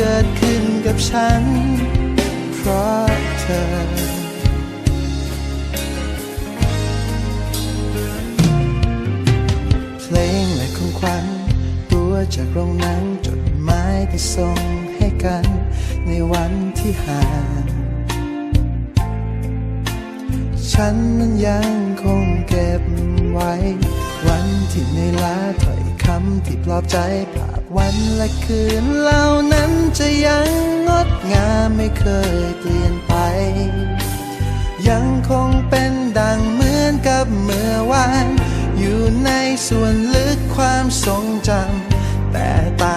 เกิดขึ้นกับฉัน เพราะเธอ เพลงและของขวัญตัวจากโรงหนังจดหมายที่ส่งให้กันในวันที่ห่างฉันนั้นยังคงเก็บไว้ วันที่ในลาถอย คำที่ปลอบใจภาพวันและคืนเหล่านั้นจะยังงดงามไม่เคยเปลี่ยนไป ยังคงเป็นดังเหมือนกับเมื่อวาน อยู่ในส่วนลึกความทรงจำแต่ต่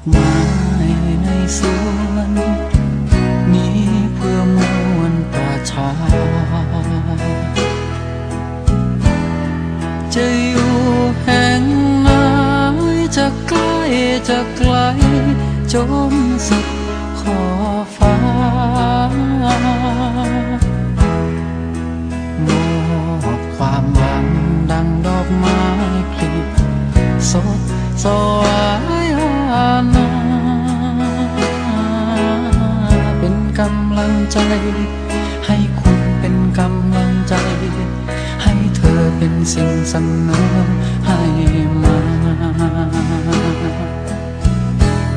อกไม้ในสวน นี้เพื่อมวลประชา จะอยู่แห่งไหนจะใกล้จะไกลจนสุดขอบฟ้ามอบความหวังดังดอกไม้ผลิสดสวยอา นาเป็นกำลังใจ ให้คุณเป็นกำลังใจ ให้เธอเป็นสิ่งสนอให้มา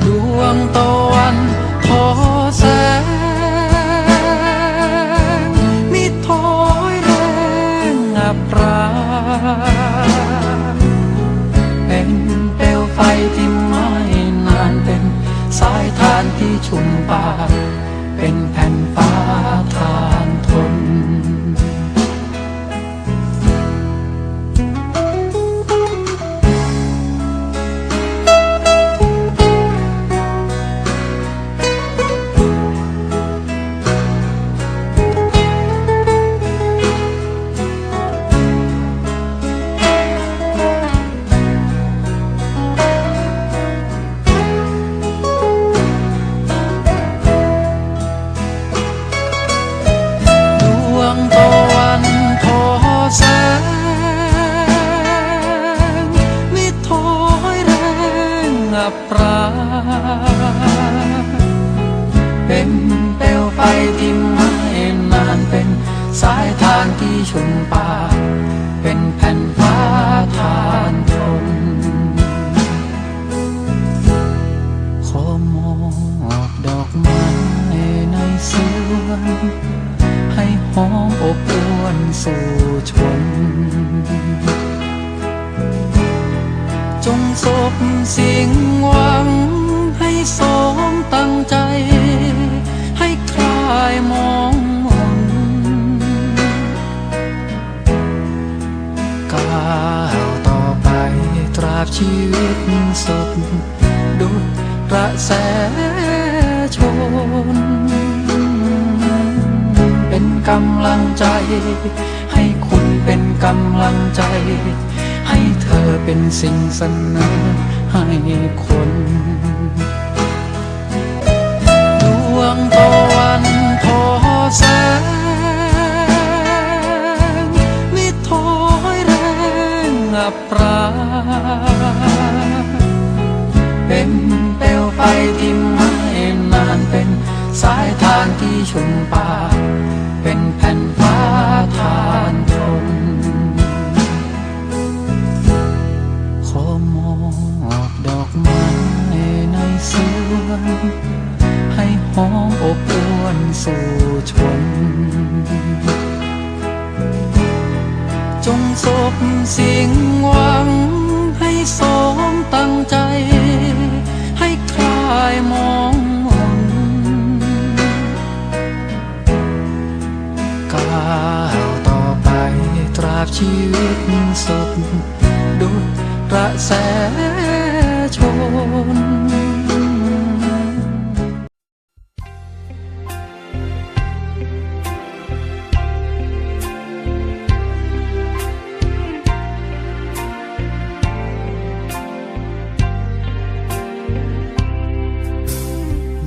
ดวงตะวันทอแสงมิถอยแรงอับปราเป็นเายทานที่ชุ่มปากเป็นแผ่นฟ้าทา เป็นเปลวไฟที่ไม่นานเป็นสายทานที่ชุ่มปาเป็นแผ่นฟ้าทานทนขอมอบดอกไม้ในสวนให้หอมอบอวนสู่ชน จงสบสิงหวัง สมตั้งใจ ให้คลายมองมนก้าวต่อไปตราบชีวิตสดดุดกระแสชน เป็นกำลังใจ ให้คุณเป็นกำลังใจ ให้เธอเป็นสิ่งเสนอให้คน งตะวันทอแสงมิทอยแรงอับปราเป็นเปลวไฟที่ไม่นานเป็นสายทางที่ชุมป่า หอมอบอวนสู่ชน จงศพสิ่งหวัง ให้สมตั้งใจ ให้คลายมองมนก้าวต่อไปตราบชีวิตสดดุดกระแส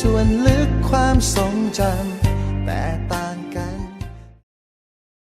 ส่วนลึกความทรงจำ